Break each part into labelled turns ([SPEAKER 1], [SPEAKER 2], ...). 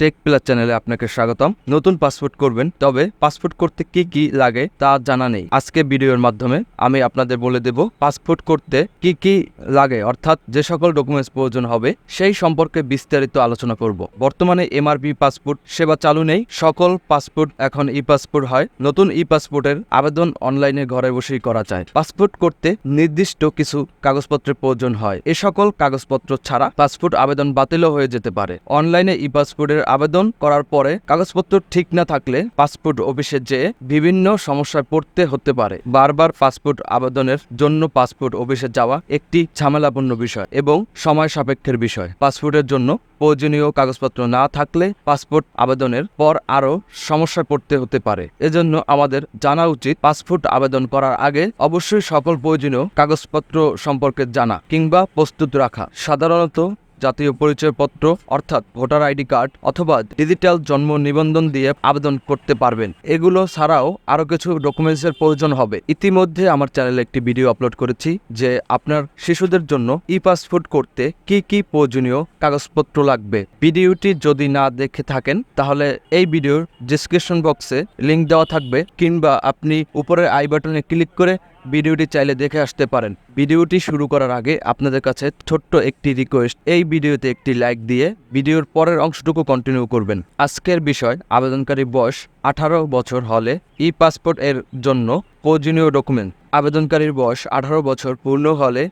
[SPEAKER 1] Take plus চ্যানেলে আপনাকে স্বাগতম। নতুন পাসপোর্ট করবেন, তবে পাসপোর্ট করতে কি কি লাগে তা জানা নেই। আজকে ভিডিওর মাধ্যমে আমি আপনাদের বলে দেব পাসপোর্ট করতে কি কি লাগে, অর্থাৎ যে সকল ডকুমেন্টস প্রয়োজন হবে, সেই সম্পর্কে বিস্তারিত আলোচনা করব। বর্তমানে এমআরপি পাসপোর্ট সেবা চালু নেই, সকল পাসপোর্ট এখন ই পাসপোর্ট হয়। নতুন ই পাসপোর্টের আবেদন অনলাইনে ঘরে বসেই করা যায়। পাসপোর্ট করতে নির্দিষ্ট কিছু কাগজপত্রের প্রয়োজন হয়। এ সকল কাগজপত্র ছাড়া পাসপোর্ট আবেদন বাতিলও হয়ে যেতে পারে। অনলাইনে ই পাসপোর্টের আবেদন করার পরে কাগজপত্র ঠিক না থাকলে পাসপোর্ট অফিসে যেয়ে বিভিন্ন সমস্যায় পড়তে হতে পারে। বারবার পাসপোর্ট আবেদনের জন্য পাসপোর্ট অফিসে যাওয়া একটি ঝামেলাপূর্ণ বিষয় এবং সময় সাপেক্ষের বিষয়। পাসপোর্টের জন্য প্রয়োজনীয় কাগজপত্র না থাকলে পাসপোর্ট আবেদনের পর আরও সমস্যায় পড়তে হতে পারে। এজন্য আমাদের জানা উচিত পাসপোর্ট আবেদন করার আগে অবশ্যই সকল প্রয়োজনীয় কাগজপত্র সম্পর্কে জানা কিংবা প্রস্তুত রাখা। সাধারণত জাতীয় পরিচয়পত্র, অর্থাৎ ভোটার আইডি কার্ড অথবা ডিজিটাল জন্ম নিবন্ধন দিয়ে আবেদন করতে পারবেন। এগুলো ছাড়াও আরও কিছু ডকুমেন্টসের প্রয়োজন হবে। ইতিমধ্যে আমার চ্যানেলে একটি ভিডিও আপলোড করেছি যে আপনার শিশুদের জন্য ই পাসপোর্ট করতে কি কি প্রয়োজনীয় কাগজপত্র লাগবে। ভিডিওটি যদি না দেখে থাকেন, তাহলে এই ভিডিওর ডিসক্রিপশন বক্সে লিঙ্ক দেওয়া থাকবে, কিংবা আপনি উপরের আই বাটনে ক্লিক করে ভিডিওটি চাইলে দেখে আসতে পারেন। ভিডিওটি শুরু করার আগে আপনাদের কাছে ছোট্ট একটি রিকোয়েস্ট এই ভিডিওতে একটি লাইক দিয়ে ভিডিওর পরের অংশটুকু কন্টিনিউ করবেন। আজকের বিষয়, আবেদনকারী বয়স আঠারো বছর হলে ই পাসপোর্ট এর জন্য প্রয়োজনীয় ডকুমেন্ট আবেদনকারীর বয়স আঠারো বছর পূর্ণ হলে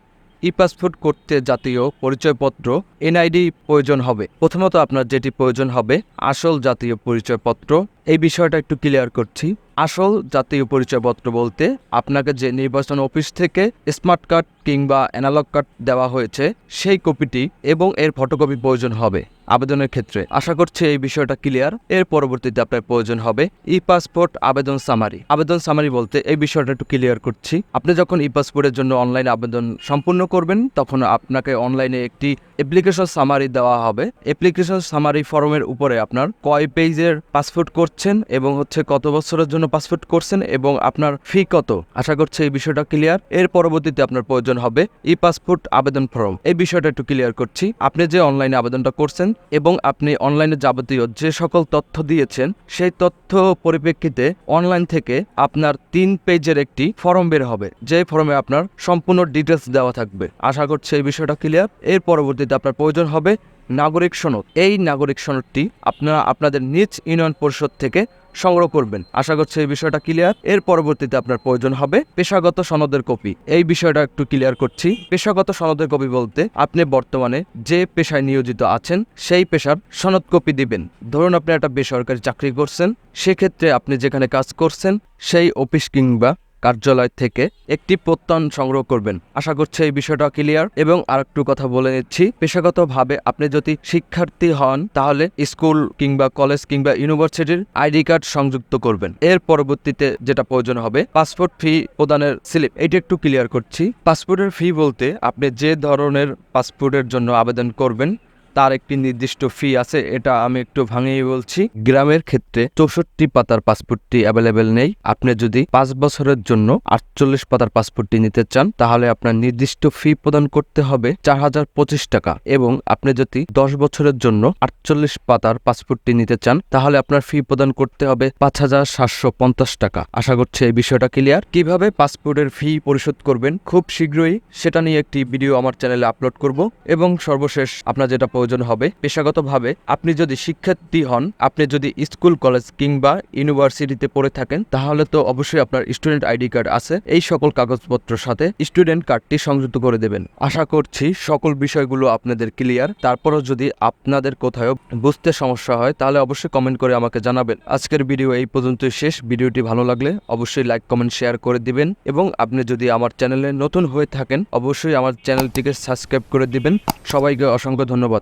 [SPEAKER 1] ই পাসপোর্ট করতে জাতীয় পরিচয়পত্র এনআইডি প্রয়োজন হবে। প্রথমত আপনার যেটি প্রয়োজন হবে, আসল জাতীয় পরিচয়পত্র এই বিষয়টা একটু ক্লিয়ার করছি। আসল জাতীয় পরিচয়পত্র বলতে আপনাকে যে নির্বাচন অফিস থেকে স্মার্ট কার্ড কিংবা অ্যানালগ কার্ড দেওয়া হয়েছে, সেই কপিটি এবং এর ফটোকপি প্রয়োজন হবে আবেদনের ক্ষেত্রে। আশা করছি এই বিষয়টা ক্লিয়ার এর পরবর্তীতে আপনার প্রয়োজন হবে ই পাসপোর্ট আবেদন সামারি আবেদন সামারি বলতে এই বিষয়টা একটু ক্লিয়ার করছি। আপনি যখন ই পাসপোর্টের জন্য অনলাইন আবেদন সম্পূর্ণ করবেন, তখন আপনাকে অনলাইনে একটি অ্যাপ্লিকেশন সামারি দেওয়া হবে। অ্যাপ্লিকেশন সামারি ফর্মের উপরে আপনার কয় পেজের পাসপোর্ট করছেন এবং হচ্ছে কত বছরের জন্য পাসপোর্ট করছেন এবং আপনার ফি কত? আশা করছি এই বিষয়টা ক্লিয়ার এর পরবর্তীতে আপনার প্রয়োজন হবে ই পাসপোর্ট আবেদন ফর্ম এই বিষয়টা একটু ক্লিয়ার করছি। আপনি যে অনলাইনে আবেদনটা করছেন এবং আপনি অনলাইনে যাবতীয় যে সকল তথ্য দিয়েছেন, সেই তথ্য পরিপ্রেক্ষিতে অনলাইন থেকে আপনার তিন পেজের একটি ফর্ম বের হবে। যে ফর্মে আপনার সম্পূর্ণ ডিটেলস দেওয়া থাকবে। আশা করছি এই বিষয়টা ক্লিয়ার এর পরবর্তীতে আপনার প্রয়োজন হবে নাগরিক সনদ। এই নাগরিক সনদটি আপনারা আপনাদের নিজ ইউনিয়ন পরিষদ থেকে সংগ্রহ করবেন। আশা করছি এই বিষয়টা ক্লিয়ার। এর পরবর্তীতে আপনার প্রয়োজন হবে পেশাগত সনদের কপি। এই বিষয়টা একটু ক্লিয়ার করছি। পেশাগত সনদের কপি বলতে আপনি বর্তমানে যে পেশায় নিয়োজিত আছেন, সেই পেশার সনদ কপি দিবেন। ধরুন আপনি একটা বেসরকারি চাকরি করছেন, সেক্ষেত্রে আপনি যেখানে কাজ করছেন, সেই অফিস কিংবা কার্যালয় থেকে একটি প্রত্যয়ন সংগ্রহ করবেন। আশা করছি এই বিষয়টা ক্লিয়ার এবং আরেকটু কথা বলে নিচ্ছি, পেশাগতভাবে আপনি যদি শিক্ষার্থী হন, তাহলে স্কুল কিংবা কলেজ কিংবা ইউনিভার্সিটির আইডি কার্ড সংযুক্ত করবেন। এর পরবর্তীতে যেটা প্রয়োজন হবে, পাসপোর্ট ফি প্রদানের স্লিপ এটা একটু ক্লিয়ার করছি। পাসপোর্টের ফি বলতে আপনি যে ধরনের পাসপোর্টের জন্য আবেদন করবেন তার একটি নির্দিষ্ট ফি আছে, এটা আমি একটু ভাঙিয়ে বলছি। গ্রামের ক্ষেত্রে চৌষট্টি পাতার পাসপোর্টটি অ্যাভেলেবেল নেই। আপনি যদি পাঁচ বছরের জন্য আটচল্লিশ পাতার পাসপোর্টটি নিতে চান, তাহলে আপনার নির্দিষ্ট ফি প্রদান করতে হবে চার হাজার পঁচিশ টাকা এবং আপনি যদি দশ বছরের জন্য আটচল্লিশ পাতার পাসপোর্টটি নিতে চান, তাহলে আপনার ফি প্রদান করতে হবে পাঁচ হাজার সাতশো পঞ্চাশ টাকা। আশা করছি এই বিষয়টা ক্লিয়ার কীভাবে পাসপোর্টের ফি পরিশোধ করবেন? খুব শীঘ্রই সেটা নিয়ে একটি ভিডিও আমার চ্যানেলে আপলোড করব এবং সর্বশেষ আপনার যেটা প্রয়োজন হবে। পেশাগতভাবে আপনি যদি শিক্ষার্থী হন, আপনি যদি স্কুল, কলেজ কিংবা ইউনিভার্সিটিতে পড়ে থাকেন, তাহলে তো অবশ্যই আপনার স্টুডেন্ট আইডি কার্ড আছে। এই সকল কাগজপত্রের সাথে স্টুডেন্ট কার্ডটি সংযুক্ত করে দেবেন। আশা করছি সকল বিষয়গুলো আপনাদের ক্লিয়ার। তারপরও যদি আপনাদের কোথাও বুঝতে সমস্যা হয়, তাহলে অবশ্যই কমেন্ট করে আমাকে জানাবেন। আজকের ভিডিও এই পর্যন্তই শেষ। ভিডিওটি ভালো লাগলে অবশ্যই লাইক, কমেন্ট, শেয়ার করে দিবেন এবং আপনি যদি আমার চ্যানেলে নতুন হয়ে থাকেন, অবশ্যই আমার চ্যানেলটিকে সাবস্ক্রাইব করে দিবেন। সবাইকে অসংখ্য ধন্যবাদ।